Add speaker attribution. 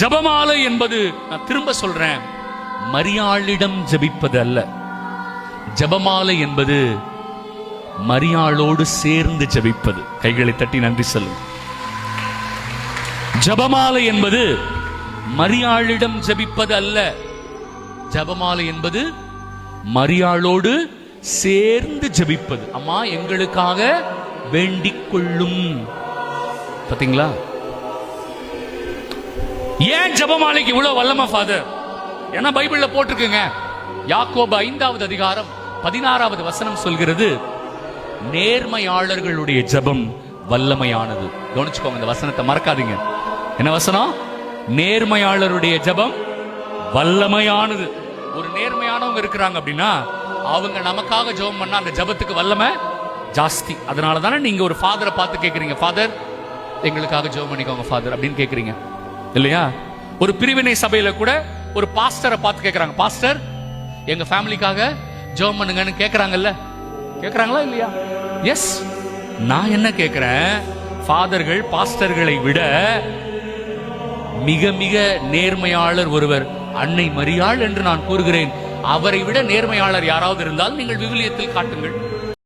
Speaker 1: ஜபமாலை என்பது நான் திரும்ப சொல்றேன். மரியாளிடம் ஜெபிப்பது அல்ல. ஜபமாலை என்பது மரியாளோடு சேர்ந்து ஜெபிப்பது. கைகளை தட்டி நன்றி சொல்லும் ஜபமாலை என்பது மரியாளிடம் ஜெபிப்பது அல்ல. ஜபமாலை என்பது மரியாளோடு சேர்ந்து ஜெபிப்பது. அம்மா எங்களுக்காக வேண்டிக் கொள்ளும். பாத்தீங்களா? ஏன் ஜபமாலைக்கு இவ்வளவு வல்லமா ஃபாதர் ஏன்னா பைபிள்ல போட்டிருக்குங்க. யாக்கோபு ஐந்தாவது அதிகாரம் பதினாறாவது வசனம் சொல்கிறது நேர்மையாளர்களுடைய ஜெபம் வல்லமையானது. கவனிச்சுக்கோங்க இந்த வசனத்தை மறக்காதீங்க. என்ன வசனம்? நேர்மையாளருடைய ஜெபம் வல்லமையானது. ஒரு நேர்மையானவங்க இருக்கிறாங்க அப்படின்னா அவங்க நமக்காக ஜெபம் பண்ணா அந்த ஜெபத்துக்கு வல்லமை ஜாஸ்தி. அதனால தானே நீங்க ஒரு ஃபாதரை பார்த்து கேட்குறீங்க ஃபாதர் எங்களுக்காக ஜெபம் பண்ணிக்கோங்க ஃபாதர் அப்படின்னு கேட்குறீங்க இல்லையா? ஒரு பிரிவினை சபையில கூட ஒரு பாஸ்டரை பார்த்து கேட்கறாங்க பாஸ்டர் எங்க ஃபேமிலிக்காக ஜெபம் பண்ணுங்கன்னு கேட்கறாங்கல்ல கேட்கறாங்களா இல்லையா? எஸ் நான் என்ன கேட்கிறேன் ஃபாதர்கள் பாஸ்டர்களை விட மிக மிக நேர்மையாளர் ஒருவர் அன்னை மரியாள் என்று நான் கூறுகிறேன். அவரை விட நேர்மையாளர் யாராவது இருந்தால் நீங்கள் விவிலியத்தில் காட்டுங்கள்.